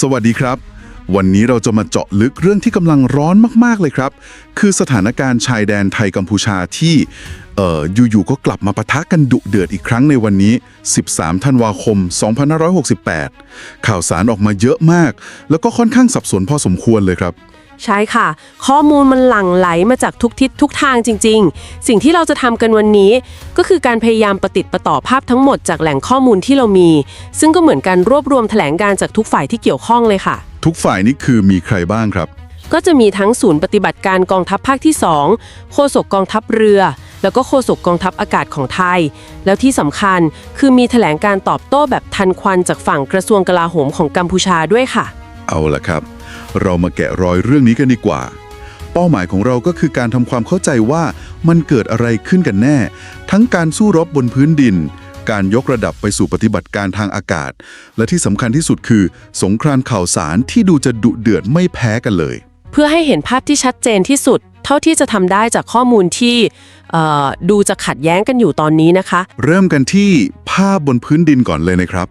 สวัสดีครับ วันนี้เราจะมาเจาะลึกเรื่องที่กำลังร้อนมาก ๆ เลยครับ คือสถานการณ์ชายแดนไทยกัมพูชาที่เอ่ออยู่ ๆ ก็กลับมาปะทะกันดุเดือดอีกครั้งในวันนี้ 13 ธันวาคม 2568 ข่าวสารออกมาเยอะมาก แล้วก็ค่อนข้างสับสนพอสมควรเลยครับ ใช่ค่ะ ข้อมูลมันหลั่งไหลมาจากทุกทิศทุกทางจริง ๆ สิ่งที่เราจะทำกันวันนี้ ก็คือการพยายามประติดประต่อภาพทั้งหมดจากแหล่งข้อมูลที่เรามี ซึ่งก็เหมือนการรวบรวมแถลงการจากทุกฝ่ายที่เกี่ยวข้องเลยค่ะ ทุกฝ่ายนี่คือมีใครบ้างครับ ก็จะมีทั้งศูนย์ปฏิบัติการกองทัพภาคที่ 2 โฆษกกองทัพเรือ แล้วก็โฆษกกองทัพอากาศของไทย แล้วที่สำคัญคือมีแถลงการตอบโต้แบบทันควันจากฝั่งกระทรวงกลาโหมของกัมพูชาด้วยค่ะ เอาละครับ เรามาแกะรอยเรื่องนี้กันดีกว่า เป้าหมายของเราก็คือการทำความเข้าใจว่ามันเกิดอะไรขึ้นกันแน่ ทั้งการสู้รบบนพื้นดิน การยกระดับไปสู่ปฏิบัติการทางอากาศ และที่สำคัญที่สุดคือ สงครามข่าวสารที่ดูจะดุเดือดไม่แพ้กันเลย เพื่อให้เห็นภาพที่ชัดเจนที่สุด เท่าที่จะทำได้จากข้อมูลที่เอ่อดูจะขัดแย้งกันอยู่ตอนนี้นะคะ เริ่มกันที่ภาพบนพื้นดินก่อนเลยนะครับ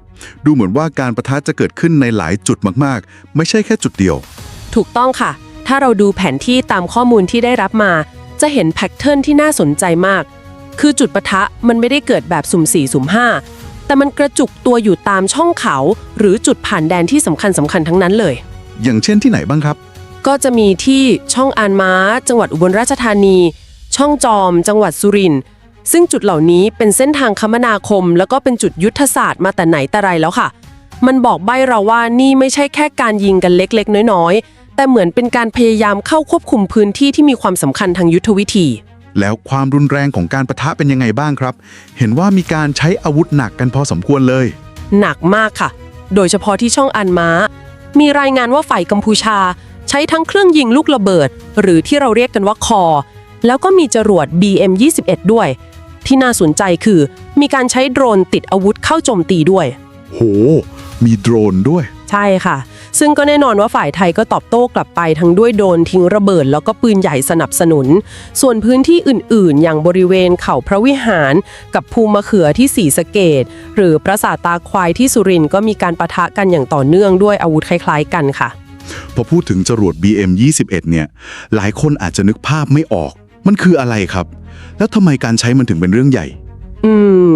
ดูเหมือนว่าการประทะจะเกิดขึ้นในหลายจุดมากๆ ไม่ใช่แค่จุดเดียว ถูกต้องค่ะ ถ้าเราดูแผนที่ตามข้อมูลที่ได้รับมา จะเห็นแพทเทิร์นที่น่าสนใจมาก คือจุดปะทะมันไม่ได้เกิดแบบสุ่ม4สุ่ม5แต่มันกระจุกตัวอยู่ตามช่องเขา หรือจุดผ่านแดนที่สำคัญสำคัญทั้งนั้นเลย อย่างเช่นที่ไหนบ้างครับ ก็จะมีที่ช่องอานม้า จังหวัดอุบลราชธานี ช่องจอม จังหวัดสุรินทร์ซึ่งจุดเหล่านี้เป็นเส้นทางคมนาคม แล้วก็เป็นจุดยุทธศาสตร์มาแต่ไหนแต่ไรแล้วค่ะ มันบอกใบ้เราว่านี่ไม่ใช่แค่การยิงกันเล็กๆ น้อยๆ แต่เหมือนเป็นการพยายามเข้าควบคุมพื้นที่ที่มีความสำคัญทางยุทธวิธี แล้วความรุนแรงของการประทะเป็นยังไงบ้างครับ เห็นว่ามีการใช้อาวุธหนักกันพอสมควรเลย หนักมากค่ะ โดยเฉพาะที่ช่องอันม้า มีรายงานว่าฝ่ายกัมพูชา ใช้ทั้งเครื่องยิงลูกระเบิด หรือที่เราเรียกกันว่าคอ แล้วก็มีจรวด BM21 ด้วย ที่น่าสนใจคือ มีการใช้โดรนติดอาวุธเข้าโจมตีด้วย โห มีโดรนด้วย ใช่ค่ะ ซึ่งก็แน่นอนว่าฝ่ายไทยก็ตอบโต้กลับไปทั้งด้วยโดรนทิ้งระเบิด แล้วก็ปืนใหญ่สนับสนุน ส่วนพื้นที่อื่นๆ อย่างบริเวณเขาพระวิหาร กับภูมะเขือที่สีสะเกดหรือปราสาทตาควายที่สุรินทร์ก็มีการประทะกันอย่างต่อเนื่องด้วยอาวุธคล้าย ๆ กันค่ะ พอพูดถึงจรวด BM21 เนี่ย หลายคนอาจจะนึกภาพไม่ออก มันคืออะไรครับ แล้วทำไมการใช้มันถึงเป็นเรื่องใหญ่ อืม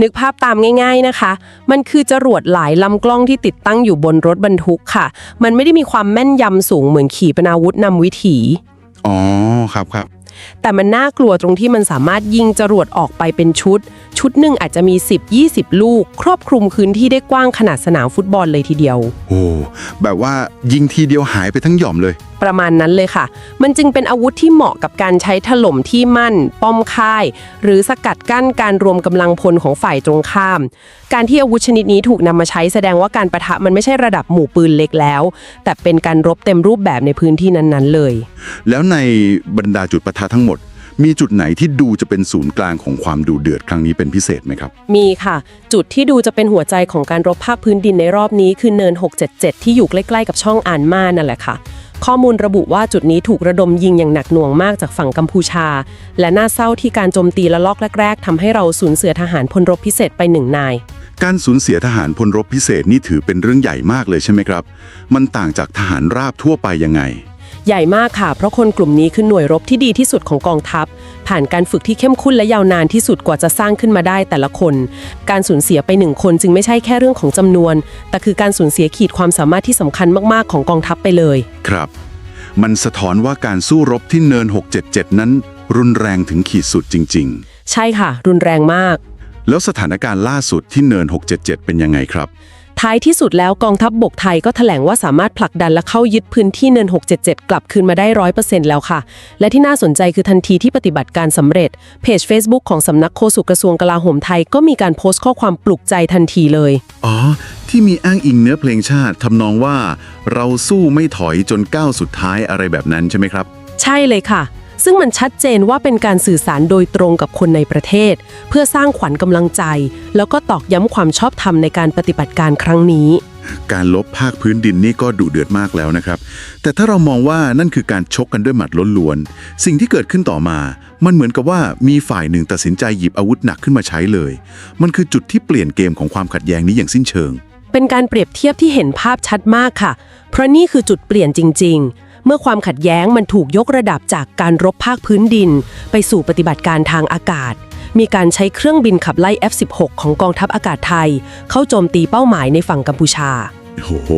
นึกภาพตามง่าย ๆนะคะ มันคือจรวดหลายลำกล้องที่ติดตั้งอยู่บนรถบรรทุกค่ะ มันไม่ได้มีความแม่นยำสูงเหมือนขีปนาวุธนำวิถี อ๋อ ครับครับ แต่มันน่ากลัวตรงที่มันสามารถยิงจรวดออกไปเป็นชุด ชุดหนึ่งอาจจะมี 10-20 ลูก ครอบคลุมพื้นที่ได้กว้างขนาดสนามฟุตบอลเลยทีเดียว โอ้แบบว่ายิงทีเดียวหายไปทั้งหย่อมเลย ประมาณนั้นเลยค่ะ มันจึงเป็นอาวุธที่เหมาะกับการใช้ถล่มที่มั่น ป้อมค่าย หรือสกัดกั้นการรวมกำลังพลของฝ่ายตรงข้าม การที่อาวุธชนิดนี้ถูกนำมาใช้แสดงว่าการประทะมันไม่ใช่ระดับหมู่ปืนเล็กแล้ว แต่เป็นการรบเต็มรูปแบบในพื้นที่นั้นๆเลย แล้วในบรรดาจุดประทะทั้งหมด มีจุดไหนที่ดูจะเป็นศูนย์กลางของความดูเดือดครั้งนี้เป็นพิเศษไหมครับ มีค่ะ จุดที่ดูจะเป็นหัวใจของการรบภาคพื้นดินในรอบนี้คือเนิน 677 ที่อยู่ใกล้ๆกับช่องอานมานั่นแหละค่ะ ข้อมูลระบุว่าจุดนี้ถูกระดมยิงอย่างหนักหน่วงมากจากฝั่งกัมพูชา และน่าเศร้าที่การโจมตีละลอกแรกๆทำให้เราสูญเสียทหารพลรบพิเศษไปหนึ่งนายการสูญเสียทหารพลรบพิเศษนี่ถือเป็นเรื่องใหญ่มากเลยใช่ไหมครับ มันต่างจากทหารราบทั่วไปยังไง ใหญ่มากค่ะ เพราะคนกลุ่มนี้คือหน่วยรบที่ดีที่สุดของกองทัพ ผ่านการฝึกที่เข้มข้นและยาวนานที่สุดกว่าจะสร้างขึ้นมาได้แต่ละคน การสูญเสียไปหนึ่งคนจึงไม่ใช่แค่เรื่องของจำนวน แต่คือการสูญเสียขีดความสามารถที่สำคัญมากๆของกองทัพไปเลย ครับ มันสะท้อนว่าการสู้รบที่เนิน 677 นั้น รุนแรงถึงขีดสุดจริงใช่ค่ะ รุนแรงมากๆแล้วสถานการณ์ล่าสุดที่เนิน 677 เป็นยังไงครับ ท้ายที่สุดแล้วกองทัพบบกไทยก็แถลงว่าสามารถผลักดันและเข้ายึดพื้นที่เนิน 677 กลับคืนมาได้ร้อยเปอร์เซ็นต์แล้วค่ะ และที่น่าสนใจคือทันทีที่ปฏิบัติการสำเร็จ เพจ Facebook ของสำนักโฆษกกระทรวงกลาโหมไทยก็มีการโพสต์ข้อความปลุกใจทันทีเลย อ๋อ ที่มีอ้างอิงเนื้อเพลงชาติทำนองว่า เราสู้ไม่ถอยจนก้าวสุดท้ายอะไรแบบนั้นใช่ไหมครับ ใช่เลยค่ะ ซึ่งมันชัดเจนว่าเป็นการสื่อสารโดยตรงกับคนในประเทศ เพื่อสร้างขวัญกำลังใจ แล้วก็ตอกย้ำความชอบธรรมในการปฏิบัติการครั้งนี้ การลบภาคพื้นดินนี่ก็ดุเดือดมากแล้วนะครับ แต่ถ้าเรามองว่านั่นคือการชกกันด้วยหมัดล้วนๆ สิ่งที่เกิดขึ้นต่อมา มันเหมือนกับว่ามีฝ่ายหนึ่งตัดสินใจหยิบอาวุธหนักขึ้นมาใช้เลย มันคือจุดที่เปลี่ยนเกมของความขัดแย้งนี้อย่างสิ้นเชิง เป็นการเปรียบเทียบที่เห็นภาพชัดมากค่ะ เพราะนี่คือจุดเปลี่ยนจริง ๆ เมื่อความขัดแย้งมันถูกยกระดับจากการรบภาคพื้นดิน ไปสู่ปฏิบัติการทางอากาศ มีการใช้เครื่องบินขับไล่ F-16 ของกองทัพอากาศไทย เข้าโจมตีเป้าหมายในฝั่งกัมพูชา โอ้โห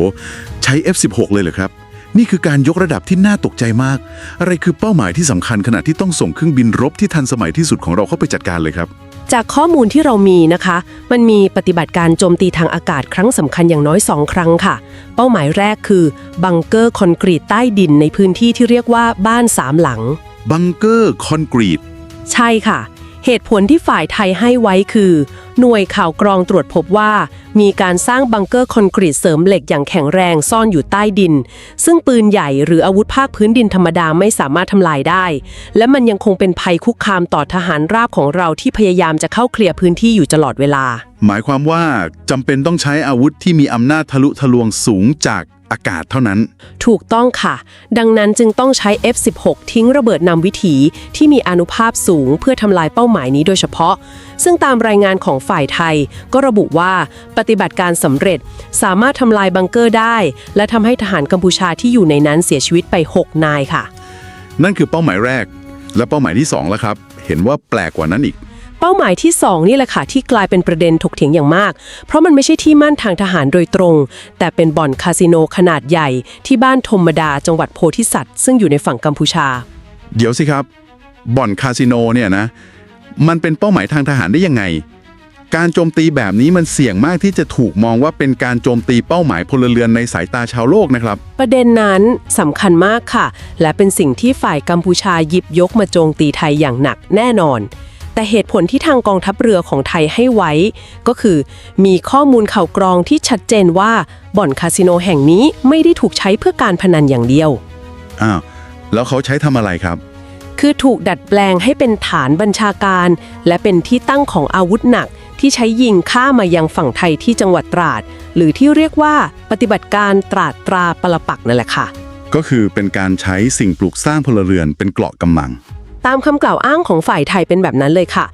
ใช้ F16 เลยเหรอครับ นี่คือการยกระดับที่น่าตกใจมาก อะไรคือเป้าหมายที่สำคัญขณะที่ต้องส่งเครื่องบินรบที่ทันสมัยที่สุดของเราเข้าไปจัดการเลยครับ จากข้อมูลที่เรามีนะคะ มันมีปฏิบัติการโจมตีทางอากาศครั้งสำคัญอย่างน้อย 2 ครั้งค่ะ เป้าหมายแรกคือบังเกอร์คอนกรีตใต้ดินในพื้นที่ที่เรียกว่าบ้านสามหลัง บังเกอร์คอนกรีต ใช่ค่ะ เหตุผลที่ฝ่ายไทยให้ไว้คือ หน่วยข่าวกรองตรวจพบว่า มีการสร้างบังเกอร์คอนกรีตเสริมเหล็กอย่างแข็งแรงซ่อนอยู่ใต้ดิน ซึ่งปืนใหญ่หรืออาวุธภาคพื้นดินธรรมดาไม่สามารถทำลายได้ และมันยังคงเป็นภัยคุกคามต่อทหารราบของเราที่พยายามจะเข้าเคลียร์พื้นที่อยู่ตลอดเวลา หมายความว่าจำเป็นต้องใช้อาวุธที่มีอำนาจทะลุทะลวงสูงจาก อากาศเท่านั้น ถูกต้องค่ะ ดังนั้นจึงต้องใช้ F16 ทิ้งระเบิดนำวิถีที่มีอานุภาพสูงเพื่อทำลายเป้าหมายนี้โดยเฉพาะ ซึ่งตามรายงานของฝ่ายไทย ก็ระบุว่าปฏิบัติการสำเร็จสามารถทำลายบังเกอร์ได้ และทำให้ทหารกัมพูชาที่อยู่ในนั้นเสียชีวิตไป 6 นายค่ะ นั่นคือเป้าหมายแรก และเป้าหมายที่2แล้วครับ เห็นว่าแปลกกว่านั้นอีก เป้าหมายที่ 2 นี่แหละค่ะที่กลายเป็นประเด็นถกเถียงอย่างมาก เพราะมันไม่ใช่ที่มั่นทางทหารโดยตรง แต่เป็นบ่อนคาสิโนขนาดใหญ่ ที่บ้านธมดาจังหวัดโพธิสัตว์ ซึ่งอยู่ในฝั่งกัมพูชา เดี๋ยวสิครับ บ่อนคาสิโนเนี่ยนะ มันเป็นเป้าหมายทางทหารได้ยังไง การโจมตีแบบนี้มันเสี่ยงมากที่จะถูกมองว่าเป็นการโจมตีเป้าหมายพลเรือนในสายตาชาวโลกนะครับ ประเด็นนั้นสำคัญมากค่ะ และเป็นสิ่งที่ฝ่ายกัมพูชาหยิบยกมาโจมตีไทยอย่างหนักแน่นอน แต่เหตุผลที่ทางกองทัพเรือของไทยให้ไว้ ก็คือ มีข้อมูลข่าวกรองที่ชัดเจนว่าบ่อนคาสิโนแห่งนี้ไม่ได้ถูกใช้เพื่อการพนันอย่างเดียว อ้าวแล้วเขาใช้ทำอะไรครับ คือถูกดัดแปลงให้เป็นฐานบัญชาการ และเป็นที่ตั้งของอาวุธหนัก ที่ใช้ยิงข้ามมายังฝั่งไทยที่จังหวัดตราด หรือที่เรียกว่าปฏิบัติการตราดตราปรปักนั่นแหละค่ะ ก็คือเป็นการใช้สิ่งปลูกสร้างพลเรือนเป็นเกราะกำลัง ตามคำกล่าวอ้างของฝ่ายไทยเป็นแบบนั้นเลยค่ะ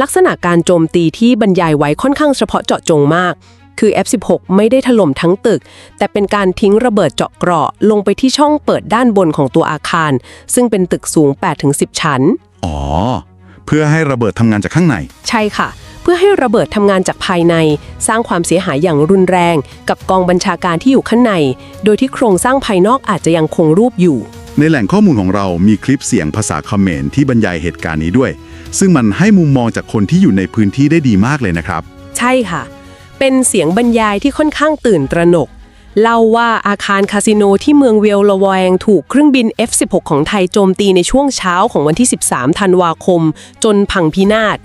ลักษณะการโจมตีที่บรรยายไว้ค่อนข้างเฉพาะเจาะจงมาก คือ F16 ไม่ได้ถล่มทั้งตึก แต่เป็นการทิ้งระเบิดเจาะเกราะลงไปที่ช่องเปิดด้านบนของตัวอาคาร ซึ่งเป็นตึกสูง 8-10 ชั้น อ๋อ เพื่อให้ระเบิดทำงานจากข้างใน ใช่ค่ะ เพื่อให้ระเบิดทำงานจากภายใน สร้างความเสียหายอย่างรุนแรง กับกองบัญชาการที่อยู่ข้างใน โดยที่โครงสร้างภายนอกอาจจะยังคงรูปอยู่ ในแหล่งข้อมูลของเรามีคลิปเสียงภาษาเขมรที่บรรยายเหตุการณ์นี้ด้วย ซึ่งมันให้มุมมองจากคนที่อยู่ในพื้นที่ได้ดีมากเลยนะครับ ใช่ค่ะ เป็นเสียงบรรยายที่ค่อนข้างตื่นตระหนก เล่าว่าอาคารคาสิโนที่เมืองเวลละแวงถูกเครื่องบิน F16 ของไทยโจมตีในช่วงเช้าของวันที่ 13 ธันวาคม จนพังพินาศ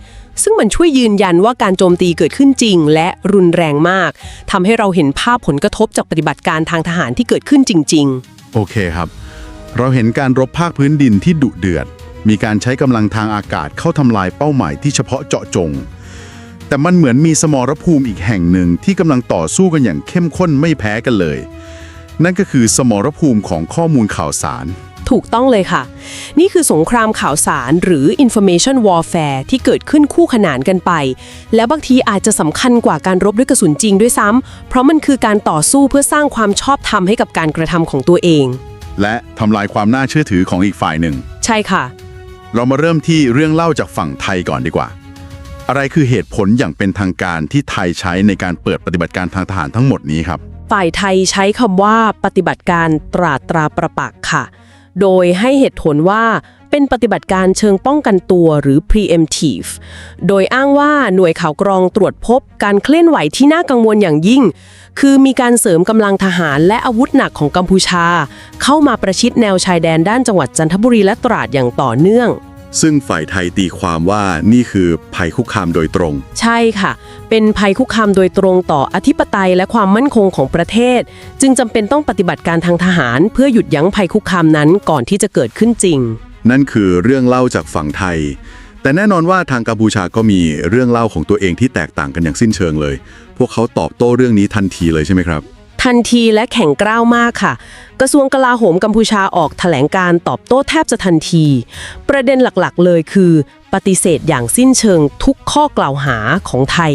ซึ่งมันช่วยยืนยันว่าการโจมตีเกิดขึ้นจริง และรุนแรงมากทำให้เราเห็นภาพผลกระทบจากปฏิบัติการทางทหารที่เกิดขึ้นจริง ๆ โอเคครับ เราเห็นการรบภาคพื้นดินที่ดุเดือด มีการใช้กำลังทางอากาศเข้าทำลายเป้าหมายที่เฉพาะเจาะจง แต่มันเหมือนมีสมรภูมิอีกแห่งหนึ่งที่กำลังต่อสู้กันอย่างเข้มข้นไม่แพ้กันเลย นั่นก็คือสมรภูมิของข้อมูลข่าวสาร ถูกต้องเลยค่ะ นี่คือสงครามข่าวสารหรือ information warfare ที่เกิดขึ้นคู่ขนานกันไป แล้วบางทีอาจจะสำคัญกว่าการรบด้วยกระสุนจริงด้วยซ้ำเพราะมันคือการต่อสู้เพื่อสร้างความชอบธรรมให้กับการกระทำของตัวเอง และทำลายความน่าเชื่อถือของอีกฝ่ายหนึ่ง ใช่ค่ะ เรามาเริ่มที่เรื่องเล่าจากฝั่งไทยก่อนดีกว่า อะไรคือเหตุผลอย่างเป็นทางการที่ไทยใช้ในการเปิดปฏิบัติการทางทหารทั้งหมดนี้ครับ ฝ่ายไทยใช้คำว่าปฏิบัติการตราตราประปักษ์ค่ะ โดยให้เหตุผลว่า เป็นปฏิบัติการเชิงป้องกันตัวหรือ preemptive โดยอ้างว่าหน่วยข่าวกรองตรวจพบการเคลื่อนไหวที่น่ากังวลอย่างยิ่ง คือมีการเสริมกำลังทหารและอาวุธหนักของกัมพูชา เข้ามาประชิดแนวชายแดนด้านจังหวัดจันทบุรีและตราดอย่างต่อเนื่องซึ่งฝ่ายไทยตีความว่านี่คือภัยคุกคามโดยตรง ใช่ค่ะ เป็นภัยคุกคามโดยตรงต่ออธิปไตยและความมั่นคงของประเทศ จึงจำเป็นต้องปฏิบัติการทางทหาร เพื่อหยุดยั้งภัยคุกคามนั้นก่อนที่จะเกิดขึ้นจริง นั่นคือเรื่องเล่าจากฝั่งไทย แต่แน่นอนว่าทางกัมพูชาก็มีเรื่องเล่าของตัวเองที่แตกต่างกันอย่างสิ้นเชิงเลย พวกเขาตอบโต้เรื่องนี้ทันทีเลยใช่ไหมครับ ทันทีและแข็งกร้าวมากค่ะ กระทรวงกลาโหมกัมพูชาออกแถลงการตอบโต้แทบจะทันที ประเด็นหลักๆ เลยคือ ปฏิเสธอย่างสิ้นเชิงทุกข้อกล่าวหาของไทย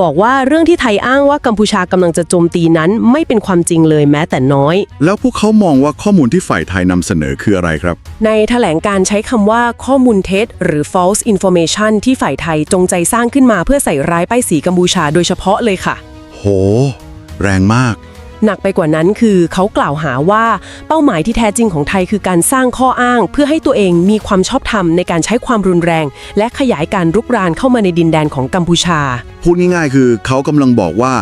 บอกว่าเรื่องที่ไทยอ้างว่ากัมพูชากำลังจะโจมตีนั้นไม่เป็นความจริงเลยแม้แต่น้อย แล้วพวกเขามองว่าข้อมูลที่ฝ่ายไทยนำเสนอคืออะไรครับ ในแถลงการใช้คำว่าข้อมูลเท็จ หรือ false information ที่ฝ่ายไทยจงใจสร้างขึ้นมาเพื่อใส่ร้ายป้ายสีกัมพูชาโดยเฉพาะเลยค่ะ โห แรงมาก หนักไปกว่านั้นคือเขากล่าวหาว่าเป้าหมายที่แท้จริงของไทยคือการสร้างข้ออ้าง เพื่อให้ตัวเองมีความชอบธรรมในการใช้ความรุนแรง และขยายการรุกรานเข้ามาในดินแดนของกัมพูชา พูดง่ายๆ คือเขากำลังบอกว่า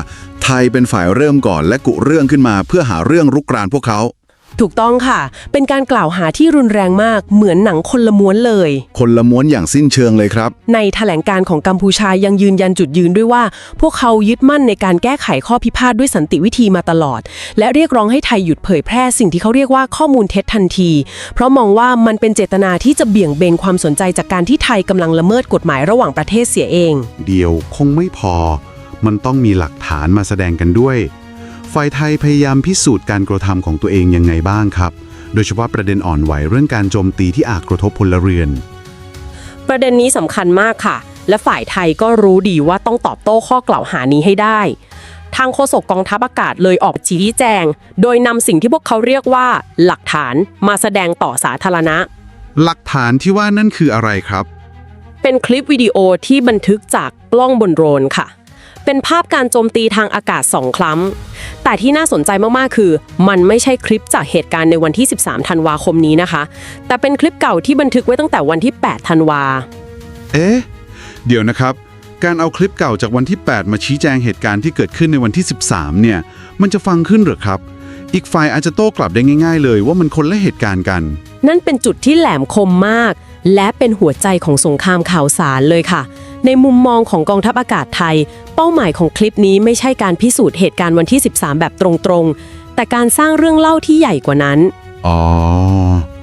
ไทยเป็นฝ่ายเริ่มก่อนและกุเรื่องขึ้นมา เพื่อหาเรื่องรุกรานพวกเขา ถูกต้องค่ะ เป็นการกล่าวหาที่รุนแรงมากเหมือนหนังคนละม้วนเลย คนละม้วนอย่างสิ้นเชิงเลยครับ ในแถลงการของกัมพูชายังยืนยันจุดยืนด้วยว่า พวกเขายึดมั่นในการแก้ไขข้อพิพาทด้วยสันติวิธีมาตลอด และเรียกร้องให้ไทยหยุดเผยแพร่สิ่งที่เขาเรียกว่าข้อมูลเท็จทันที เพราะมองว่ามันเป็นเจตนาที่จะเบี่ยงเบนความสนใจจากการที่ไทยกำลังละเมิดกฎหมายระหว่างประเทศเสียเอง เดียวคงไม่พอ มันต้องมีหลักฐานมาแสดงกันด้วย ฝ่ายไทยพยายามพิสูจน์การกระทำของตัวเองยังไงบ้างครับ โดยเฉพาะประเด็นอ่อนไหวเรื่องการโจมตีที่อาจกระทบพลเรือน ประเด็นนี้สำคัญมากค่ะ และฝ่ายไทยก็รู้ดีว่าต้องตอบโต้ข้อกล่าวหานี้ให้ได้ ทางโฆษกกองทัพอากาศเลยออกชี้แจง โดยนำสิ่งที่พวกเขาเรียกว่า หลักฐานมาแสดงต่อสาธารณะ หลักฐานที่ว่านั่นคืออะไรครับ เป็นคลิปวิดีโอที่บันทึกจากกล้องบนโดรนค่ะ เป็นภาพการโจมตีทางอากาศสองครั้ง แต่ที่น่าสนใจมากๆ คือ มันไม่ใช่คลิปจากเหตุการณ์ในวันที่ 13 ธันวาคมนี้นะคะ แต่เป็นคลิปเก่าที่บันทึกไว้ตั้งแต่วันที่ 8 ธันวา เอ๊ะ เดี๋ยวนะครับ การเอาคลิปเก่าจากวันที่ 8 มาชี้แจงเหตุการณ์ที่เกิดขึ้นในวันที่ 13 เนี่ย มันจะฟังขึ้นเหรือครับ อีกฝ่ายอาจจะโต้กลับได้ง่าย ๆ เลยว่ามันคนละเหตุการณ์กัน นั่นเป็นจุดที่แหลมคมมาก และเป็นหัวใจของสงครามข่าวสารเลยค่ะ ในมุมมองของกองทัพอากาศไทย เป้าหมายของคลิปนี้ไม่ใช่การพิสูจน์เหตุการณ์วันที่ 13 แบบตรงๆ แต่การสร้างเรื่องเล่าที่ใหญ่กว่านั้น อ๋อ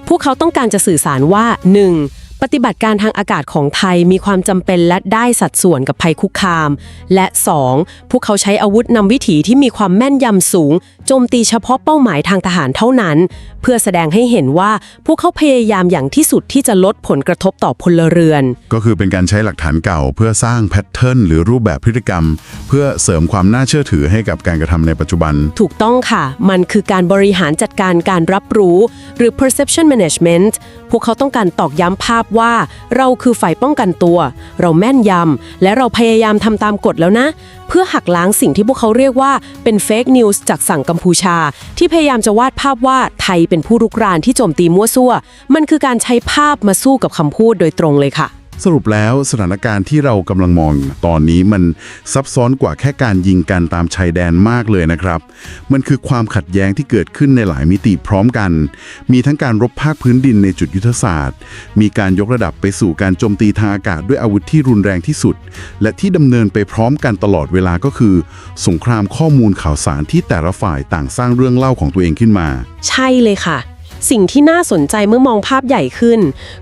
พวกเขาต้องการจะสื่อสารว่า 1. ปฏิบัติการทางอากาศของไทยมีความจำเป็นและได้สัดส่วนกับภัยคุกคาม และ 2. พวกเขาใช้อาวุธนำวิถีที่มีความแม่นยำสูง โจมตีเฉพาะเป้าหมายทางทหารเท่านั้น เพื่อแสดงให้เห็นว่าพวกเขาพยายามอย่างที่สุดที่จะลดผลกระทบต่อพลเรือน ก็คือเป็นการใช้หลักฐานเก่าเพื่อสร้างแพทเทิร์นหรือรูปแบบพฤติกรรม เพื่อเสริมความน่าเชื่อถือให้กับการกระทำในปัจจุบัน ถูกต้องค่ะ มันคือการบริหารจัดการการรับรู้ หรือ perception management พวกเขาต้องการตอกย้ำภาพว่า เราคือฝ่ายป้องกันตัว เราแม่นยำ และเราพยายามทำตามกฎแล้วนะ เพื่อหักล้างสิ่งที่พวกเขาเรียกว่าเป็นเฟกนิวส์จากสั่งกัมพูชา ที่พยายามจะวาดภาพว่าไทยเป็นผู้รุกรานที่โจมตีมั่วซั่ว มันคือการใช้ภาพมาสู้กับคำพูดโดยตรงเลยค่ะ สรุปแล้วสถานการณ์ที่เรากำลังมองตอนนี้มันซับซ้อนกว่าแค่การยิงกันตามชายแดนมากเลยนะครับ มันคือความขัดแย้งที่เกิดขึ้นในหลายมิติพร้อมกัน มีทั้งการรบภาคพื้นดินในจุดยุทธศาสตร์ มีการยกระดับไปสู่การโจมตีทางอากาศด้วยอาวุธที่รุนแรงที่สุด และที่ดำเนินไปพร้อมกันตลอดเวลาก็คือ สงครามข้อมูลข่าวสารที่แต่ละฝ่ายต่างสร้างเรื่องเล่าของตัวเองขึ้นมา ใช่เลยค่ะ สิ่งที่น่าสนใจเมื่อมองภาพใหญ่ขึ้น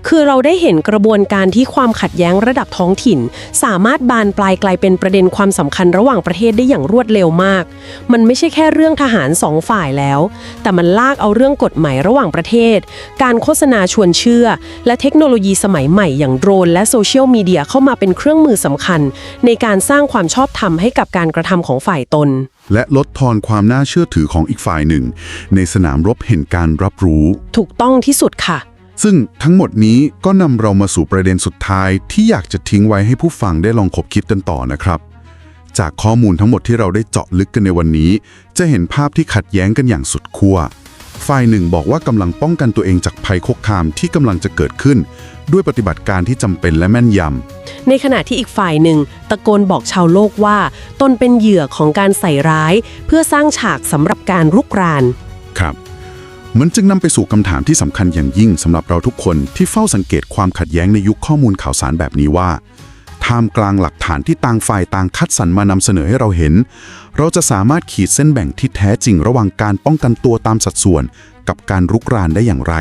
คือเราได้เห็นกระบวนการที่ความขัดแย้งระดับท้องถิ่น สามารถบานปลายกลายเป็นประเด็นความสำคัญระหว่างประเทศได้อย่างรวดเร็วมาก มันไม่ใช่แค่เรื่องทหารสองฝ่ายแล้ว แต่มันลากเอาเรื่องกฎหมายระหว่างประเทศ การโฆษณาชวนเชื่อ และเทคโนโลยีสมัยใหม่อย่างโดรนและโซเชียลมีเดียเข้ามาเป็นเครื่องมือสำคัญ ในการสร้างความชอบธรรมให้กับการกระทำของฝ่ายตน และลดทอนความน่าเชื่อถือของอีกฝ่ายหนึ่ง ในสนามรบเห็นการรับรู้ ถูกต้องที่สุดค่ะ ซึ่งทั้งหมดนี้ก็นำเรามาสู่ประเด็นสุดท้าย ที่อยากจะทิ้งไว้ให้ผู้ฟังได้ลองคบคิดกันต่อนะครับ จากข้อมูลทั้งหมดที่เราได้เจาะลึกกันในวันนี้ จะเห็นภาพที่ขัดแย้งกันอย่างสุดขั้วฝ่ายหนึ่งบอกว่ากำลังป้องกันตัวเองจากภัยคุกคามที่กำลังจะเกิดขึ้น ด้วยปฏิบัติการที่จำเป็นและแม่นยำในขณะที่อีกฝ่ายหนึ่ง ตะโกนบอกชาวโลกว่า ตนเป็นเหยื่อของการใส่ร้าย เพื่อสร้างฉากสำหรับการรุกรานครับ มันจึงนำไปสู่คำถามที่สำคัญอย่างยิ่งสำหรับเราทุกคนที่เฝ้าสังเกตความขัดแย้งในยุคข้อมูลข่าวสารแบบนี้ว่าท่ามกลางหลักฐานที่ต่างฝ่ายต่างคัดสรรมานำเสนอให้เราเห็น เราจะสามารถขีดเส้นแบ่งที่แท้จริงระหว่างการป้องกันตัวตามสัดส่วน กับการรุกรานได้อย่างไร